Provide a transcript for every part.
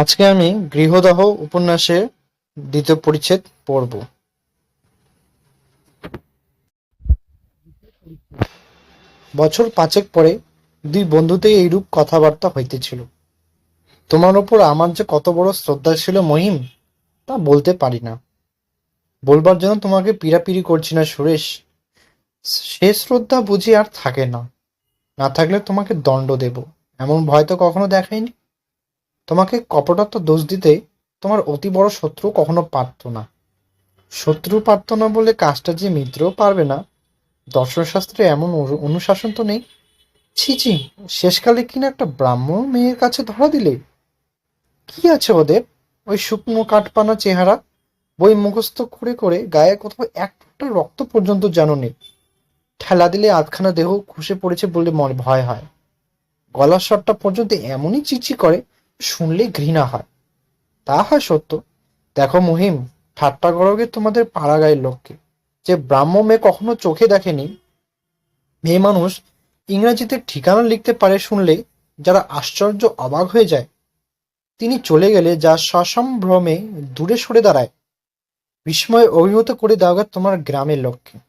আজকে আমি গৃহদাহ উপন্যাসের দ্বিতীয় পরিচ্ছেদ পড়ব। বছর পাঁচেক পরে দুই বন্ধুতে এইরূপ কথাবার্তা হইতেছিল। তোমার ওপর আমার যে কত বড় শ্রদ্ধা ছিল মহিম, তা বলতে পারি না। বলবার জন্য তোমাকে পিড়াপিড়ি করছি না সুরেশ। সে শ্রদ্ধা বুঝি আর থাকে না। না থাকলে তোমাকে দণ্ড দেব। এমন ভয় তো কখনো দেখাইনি? তোমাকে কপটত্ব দোষ দিতে তোমার অতি বড় শত্রু কখনো পারত না। শত্রু পারত না বলে কাজটা যে মিত্রও পারবে না। দর্শনশাস্ত্রে এমন অনু- অনুশাসন তো নেই। ছি ছি, শেষকালে কিনা একটা ব্রাহ্মণ মেয়ের কাছে ধরা দিলে? কি আছে ওদের? ওই শুকনো কাঠপানা চেহারা, বই মুখস্থ করে করে গায়ে কোথাও একটা রক্ত পর্যন্ত যেন নেই। ঠেলা দিলে আধখানা দেহ খুশে পড়েছে বলে মনে ভয় হয়। গলার স্বরটা পর্যন্ত এমনই চিচি করে শুনলে ঘৃণা হয়। তা হয় সত্য। দেখো মহিম, ঠাট্টা গরগে তোমাদের পাড়া গায়ের লোককে। যে ব্রাহ্ম মেয়ে কখনো চোখে দেখেনি, মেয়ে মানুষ ইংরাজিতে ঠিকানা লিখতে পারে শুনলে যারা আশ্চর্য অবাক হয়ে যায়। তিনি চলে গেলে যা সসম্ভ্রমে দূরে সরে দাঁড়ায়। বিস্ময়ে অভিভূত করে দেওয়া তোমার গ্রামের লক্ষ্যে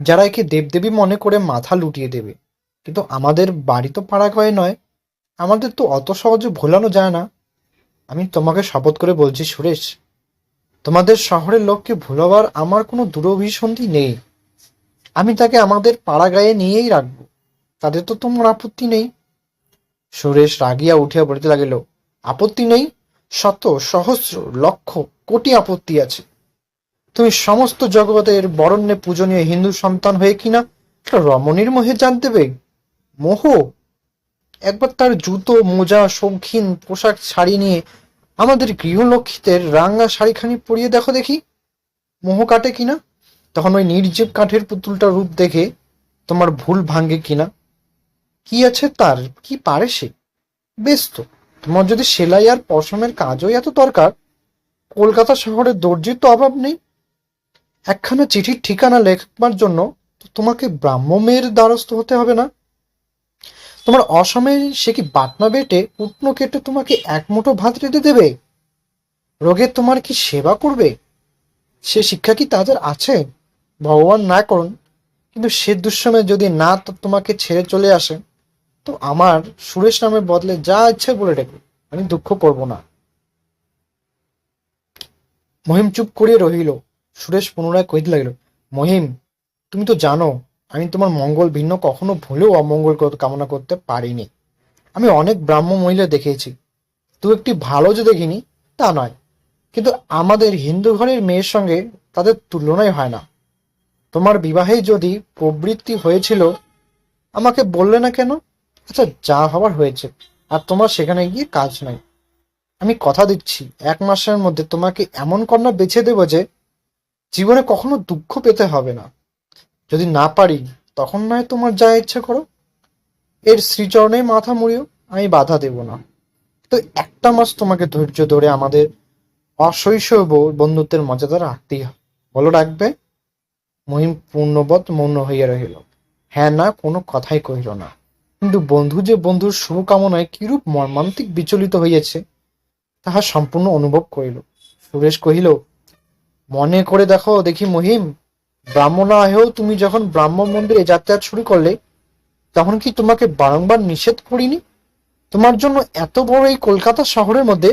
যারা একে দেবদেবী মনে করে মাথা লুটিয়ে দেবে। কিন্তু আমাদের বাড়ি তো পাড়া গায়ে নয় আমাদের তো অত সহজে ভোলানো যায় না। আমি তোমাকে শপথ করে বলছি, সুরেশ, তোমাদের শহরের লোককে ভুলবার আমার কোনো দুরভিসন্ধি নেই। আমি তাকে আমাদের পাড়া গায়ে নিয়েই রাখব। তাদের তো তোমার আপত্তি নেই। সুরেশ রাগিয়া উঠিয়া বলিতে লাগিল, আপত্তি নেই? শত, সহস্র, লক্ষ, কোটি আপত্তি আছে। তুমি সমস্ত জগতের বরণ্যে পূজনীয় হিন্দু সন্তান হয়ে কিনা? রমণীর মোহে জান দেবে মোহ? একবার তার জুতো, মোজা, শৌখিন পোশাক, শাড়ি নিয়ে আমাদের গৃহলক্ষ্মীদের রাঙা শাড়িখানি পরিয়ে দেখো দেখি। মোহ কাটে কিনা তখন ওই নির্জীব কাঠের পুতুলটা রূপ দেখে, তোমার ভুল ভাঙ্গে কিনা কি আছে তার? কি পারে সে? বেশ তো, তোমার যদি সেলাই আর পশমের কাজও এত দরকার, কলকাতা শহরে দর্জির তো অভাব নেই। একখানা চিঠির ঠিকানা লেখবার জন্য তোমাকে ব্রাহ্ম মেয়ের দ্বারস্থ হতে হবে না? তোমার অসময়ে সে কি বাটনা বেটে উটনো কেটে তোমাকে এক মুঠো ভাত রেঁধে দেবে? রোগে তোমার কি সেবা করবে? সে শিক্ষা কি তাদের আছে? ভগবান না করুন। কিন্তু সে দুঃসময়ে যদি না তোমাকে ছেড়ে চলে আসে, তো আমার সুরেশ নামের বদলে যা ইচ্ছে বলে ডেকে আমি দুঃখ করব না। মহিম চুপ করিয়া রহিল। সুরেশ পুনরায় কহিতে লাগিল, মহিম, তুমি তো জানো আমি তোমার মঙ্গল ভিন্ন কখনো ভুলেও অমঙ্গল কামনা করতে পারিনি। আমি অনেক ব্রাহ্ম মহিলা দেখেছি দু একটি ভালো যে দেখিনি, তা নয়। কিন্তু আমাদের হিন্দু ঘরের মেয়ের সঙ্গে তাদের তুলনাই হয় না। তোমার বিবাহে যদি প্রবৃত্তি হয়েছিল, আমাকে বললে না কেন? আচ্ছা যা হবার হয়েছে, আর তোমার সেখানে গিয়ে কাজ নাই। আমি কথা দিচ্ছি, এক মাসের মধ্যে তোমাকে এমন কন্যা বেছে দেবো যে, জীবনে কখনো দুঃখ পেতে হবে না। যদি না পারি, তখন নয় তোমার যা ইচ্ছা করো। এর শ্রীচরণে মাথা মুড়িও, আমি বাধা দেব না। তো একটা মাস তোমাকে ধৈর্য ধরে আমাদের অশৈশব বন্ধুত্বের মর্যাদা রাখতেই হবে। বলো রাখবে মহিম পূর্ণবৎ মৌন হইয়া রহিল। হ্যাঁ না, কোনো কথাই কহিল না। কিন্তু বন্ধু যে বন্ধুর শুভকামনায় কিরূপ মর্মান্তিক বিচলিত হইয়াছে, তাহা সম্পূর্ণ অনুভব করিল। সুরেশ কহিল, মনে করে দেখো দেখি মহিম ব্রাহ্মণ হয়েও তুমি যখন ব্রাহ্ম মন্দিরে যাতায়াত শুরু করলে, তখন কি তোমাকে বারংবার নিষেধ করিনি? তোমার জন্য এত বড় এই কলকাতা শহরের মধ্যে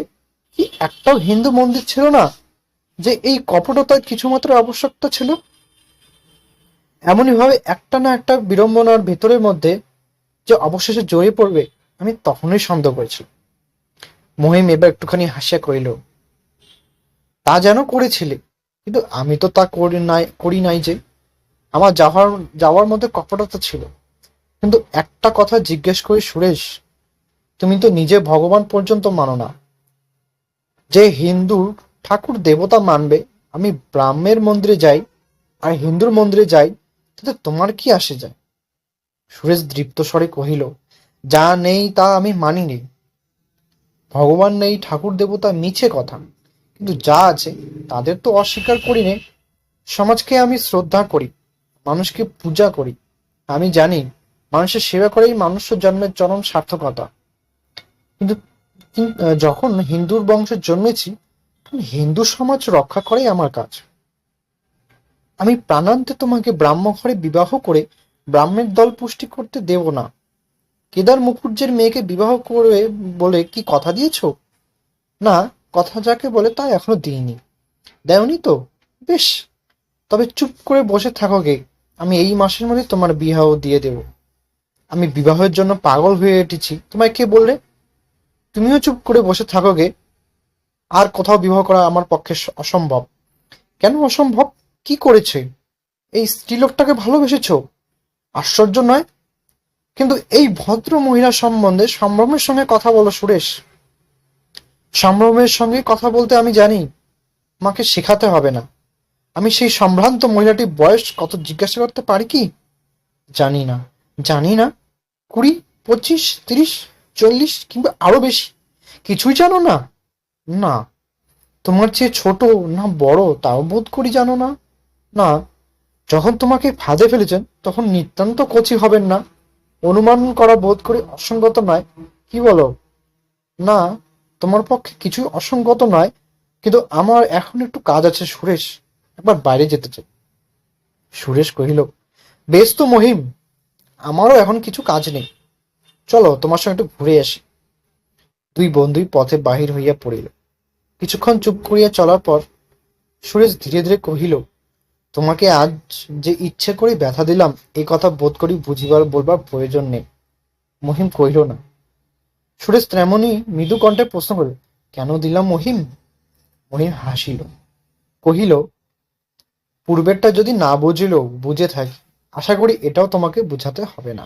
কি একটাও হিন্দু মন্দির ছিল না, যে এই কপটতার কিছুমাত্র আবশ্যকতা ছিল? এমনই ভাবে একটা না একটা বিড়ম্বনার ভেতরের মধ্যে যে অবশেষে জড়িয়ে পড়বে, আমি তখনই সন্দেহ করেছি। মহিম এবার একটুখানি হাসিয়া কহিল তা যেন করেছিলে কিন্তু আমি তো তা করি নাই করি নাই যে আমার যাওয়ার যাওয়ার মধ্যে কপটতা ছিল। কিন্তু একটা কথা জিজ্ঞেস করি, সুরেশ, তুমি তো নিজে ভগবান পর্যন্ত মানো না। যে হিন্দু ঠাকুর দেবতা মানবে, আমি ব্রাহ্মের মন্দিরে যাই আর হিন্দুর মন্দিরে যাই, তাতে তোমার কি আসে যায়? সুরেশ দৃপ্ত স্বরে কহিল, যা নেই তা আমি মানিনি। ভগবান নেই, ঠাকুর দেবতা মিছে কথা। কিন্তু যা আছে, তাদের তো অস্বীকার করি নে। সমাজকে আমি শ্রদ্ধা করি, মানুষকে পূজা করি। আমি জানি, মানুষের সেবা করেই মানুষ জন্মের চরম সার্থকতা। কিন্তু যখন হিন্দুর বংশে জন্মেছি হিন্দু সমাজ রক্ষা করাই আমার কাজ। আমি প্রাণান্তে তোমাকে ব্রাহ্ম ঘরে বিবাহ করে ব্রাহ্মের দল পুষ্টি করতে দেব না। কেদার মুখুজ্জের মেয়েকে বিবাহ করে বলে কি কথা দিয়েছ? না কথা যাকে বলে তা এখনও দিইনি। দেওনি তো? বেশ। তবে চুপ করে বসে থাকো গে। আমি এই মাসের মধ্যে তোমার বিবাহ দিয়ে দেব। আমি বিবাহের জন্য পাগল হয়ে উঠেছি। তোমায় কে বললে? তুমিও চুপ করে বসে থাকো গে। আর কোথাও বিবাহ করা আমার পক্ষে অসম্ভব। কেন অসম্ভব? কি করেছে? এই স্ত্রীলোকটাকে ভালোবেসেছো? আশ্চর্য নয়? কিন্তু এই ভদ্র মহিলা সম্বন্ধে সম্ভ্রমের সঙ্গে কথা বলো সুরেশ। সম্ভ্রমের সঙ্গে কথা বলতে আমি জানি, মাকে শেখাতে হবে না। আমি সেই সম্ভ্রান্ত মহিলাটির বয়স কত জিজ্ঞাসা করতে পারি কি? জানি না। জানি না, কুড়ি, পঁচিশ, তিরিশ, চল্লিশ কিংবা আরও বেশি। কিছুই জানো না। না, তোমার চেয়ে ছোট না বড় তাও বোধ করি জানো না। না, যখন তোমাকে ফাঁদে ফেলেছেন, তখন নিতান্ত কচি হবেন না। অনুমান করা বোধ করি অসঙ্গত নয়। কি বলো? না তোমার পক্ষে কিছুই অসঙ্গত নয়, কিন্তু আমার এখন একটু কাজ আছে সুরেশ, একবার বাইরে যেতে চাই। সুরেশ কহিল, বেশ তো মহিম, আমারও এখন কিছু কাজ নেই। চলো তোমার সঙ্গে একটু ঘুরে আসি। দুই বন্ধুই পথে বাহির হইয়া পড়িল। কিছুক্ষণ চুপ করিয়া চলার পর সুরেশ ধীরে ধীরে কহিল, তোমাকে আজ যে ইচ্ছে করে ব্যথা দিলাম এই কথা বোধ করি বুঝিবার বলবার প্রয়োজন নেই। মহিম কহিল, না। সুরেশ তেমনি মৃদু কণ্ঠে প্রশ্ন করল কেন দিলাম মহিম? মহিম হাসিল। কহিল, পূর্বেরটা যদি না বুঝিলেও বুঝে থাকি। আশা করি এটাও তোমাকে বুঝাতে হবে না।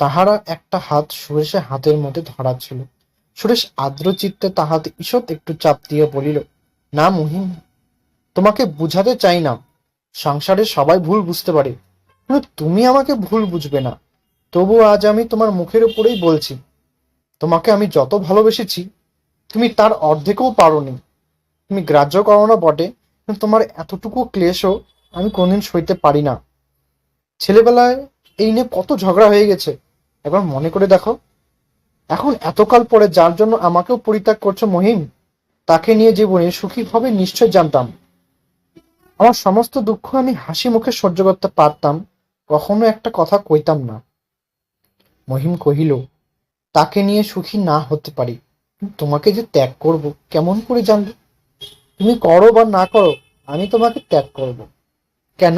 তাহারা একটা হাত সুরেশের হাতের মধ্যে ধরা ছিল সুরেশ আর্দ্র চিত্তে তাহাতে ঈষৎ একটু চাপ দিয়ে বলিল, না মহিম, তোমাকে বুঝাতে চাই না। সংসারে সবাই ভুল বুঝতে পারে, কিন্তু তুমি আমাকে ভুল বুঝবে না। তবু আজ আমি তোমার মুখের উপরেই বলছি তোমাকে আমি যত ভালোবেসেছি, তুমি তার অর্ধেকও পারোনি। তুমি গ্রাহ্য করো না বটে তোমার এতটুকু ক্লেশও আমি কোনদিন সইতে পারি না। ছেলেবেলায় এই নিয়ে কত ঝগড়া হয়ে গেছে, একবার মনে করে দেখো। এখন এতকাল পরে যার জন্য আমাকেও পরিত্যাগ করছ মহিম তাকে নিয়ে জীবনে সুখী হবে নিশ্চয় জানতাম। আমার সমস্ত দুঃখ আমি হাসি মুখে সহ্য করতে পারতাম, কখনো একটা কথা কইতাম না। মহিম কহিল তাকে নিয়ে সুখী না হতে পারি। তোমাকে যে ত্যাগ করব, কেমন করে জানব তুমি করো বা না করো, আমি তোমাকে ত্যাগ করব। কেন?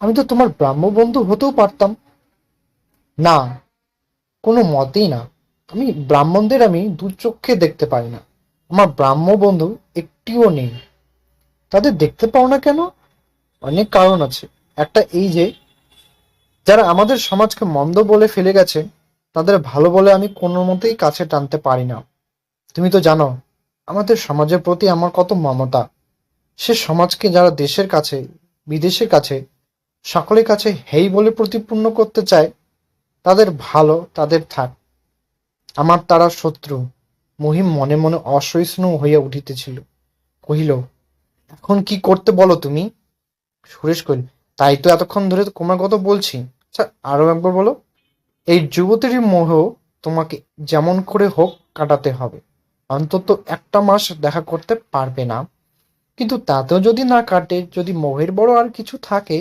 আমি তো তোমার ব্রাহ্ম বন্ধু হতেও পারতাম। না, কোনো মতেই না। আমি ব্রাহ্মণদের আমি দু চোখে দেখতে পারি না। আমার ব্রাহ্ম বন্ধু একটিও নেই। তাদের দেখতে পাও না কেন? অনেক কারণ আছে। একটা এই যে, যারা আমাদের সমাজকে মন্দ বলে ফেলে গেছে তাদের ভালো বলে আমি কোনো মতেই কাছে টানতে পারি না। তুমি তো জানো, আমাদের সমাজের প্রতি আমার কত মমতা। সে সমাজকে যারা দেশের কাছে, বিদেশের কাছে, সকলের কাছে হেই বলে প্রতিপূর্ণ করতে চায়, তাদের ভালো, তাদের থাক। আমার তারা শত্রু, মহিম মনে মনে অসহিষ্ণু হইয়া উঠিতেছিল। কহিল, এখন কি করতে বলো তুমি? সুরেশ কহিল, তাই তো এতক্ষণ ধরে ক্রমাগত বলছি। আচ্ছা আরও একবার বলো। এই যুবতীর মোহ তোমাকে যেমন করে হোক কাটাতে হবে। অন্তত একটা মাস দেখা করতে পারবে না। কিন্তু তাতেও যদি না কাটে, যদি মোহের বড় আর কিছু থাকে,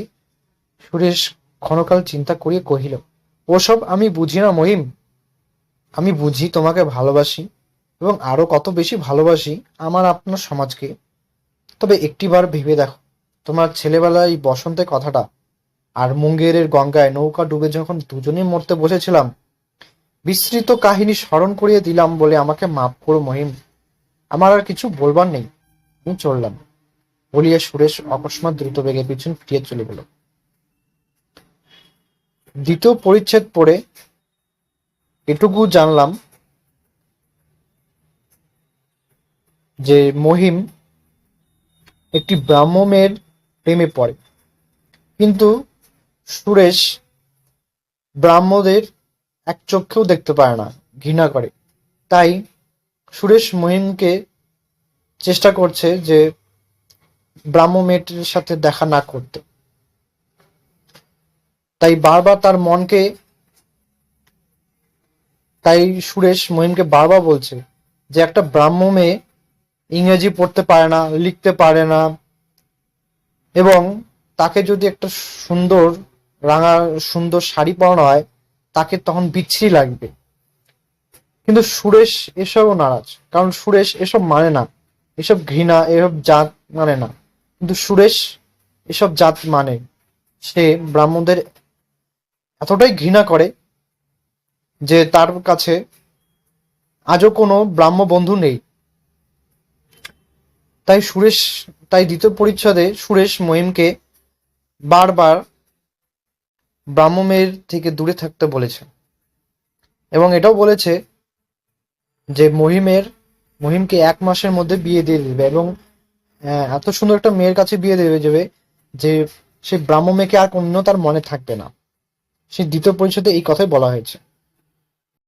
সুরেশ ক্ষণকাল চিন্তা করিয়া কহিল, ওসব আমি বুঝি না মহিম। আমি বুঝি তোমাকে ভালোবাসি এবং আরও কত বেশি ভালোবাসি আমার আপনার সমাজকে। তবে একটিবার ভেবে দেখো, তোমার ছেলেবেলায় বসন্তের কথাটা আর মুঙ্গেরের গঙ্গায় নৌকা ডুবে যখন দুজনে মরতে বসেছিলাম, বিস্তৃত কাহিনী স্মরণ করিয়ে দিলাম বলে আমাকে মাফ করো মহিম। আমার আর কিছু বলবার নেই। আমি চললাম। বলিয়া সুরেশ অকস্মাৎ দ্রুত বেগে পিছন ফিরিয়ে চলে গেল। দ্বিতীয় পরিচ্ছেদ পড়ে এটুকু জানলাম যে মহিম একটি ব্রাহ্ম মেয়ের প্রেমে পড়ে। কিন্তু সুরেশ ব্রাহ্মদের এক চোখেও দেখতে পায় না, ঘৃণা করে। তাই সুরেশ মহিমকে চেষ্টা করছে যে ব্রাহ্ম মেয়েটির সাথে দেখা না করতে। তাই বারবার তার মনকে, তাই সুরেশ মহিমকে বারবার বলছে যে একটা ব্রাহ্ম মেয়ে ইংরেজি পড়তে পারে না, লিখতে পারে না, এবং তাকে যদি একটা সুন্দর রাঙা সুন্দর শাড়ি পরানো হয়, তাকে তখন বিচ্ছিরি লাগবে। কিন্তু সুরেশ এসবও নারাজ, কারণ সুরেশ এসব মানে না। এসব ঘৃণা, এসব জাত মানে না। কিন্তু সুরেশ এসব জাত মানে সে ব্রাহ্মণদের এতটাই ঘৃণা করে যে তার কাছে আজও কোনো ব্রাহ্ম বন্ধু নেই। তাই সুরেশ, তাই দ্বিতীয় পরিচ্ছদে সুরেশ মহিমকে বারবার ব্রাহ্ম মেয়ের থেকে দূরে থাকতে বলেছে। এবং এটাও বলেছে যে মহিমের, মহিমকে এক মাসের মধ্যে বিয়ে দিয়ে দেবে এবং এত সুন্দর একটা মেয়ের কাছে বিয়ে দেবে যাবে যে সে ব্রাহ্ম মেয়েকে আর অন্য তার মনে থাকবে না। সে দ্বিতীয় পরিষদে এই কথাই বলা হয়েছে।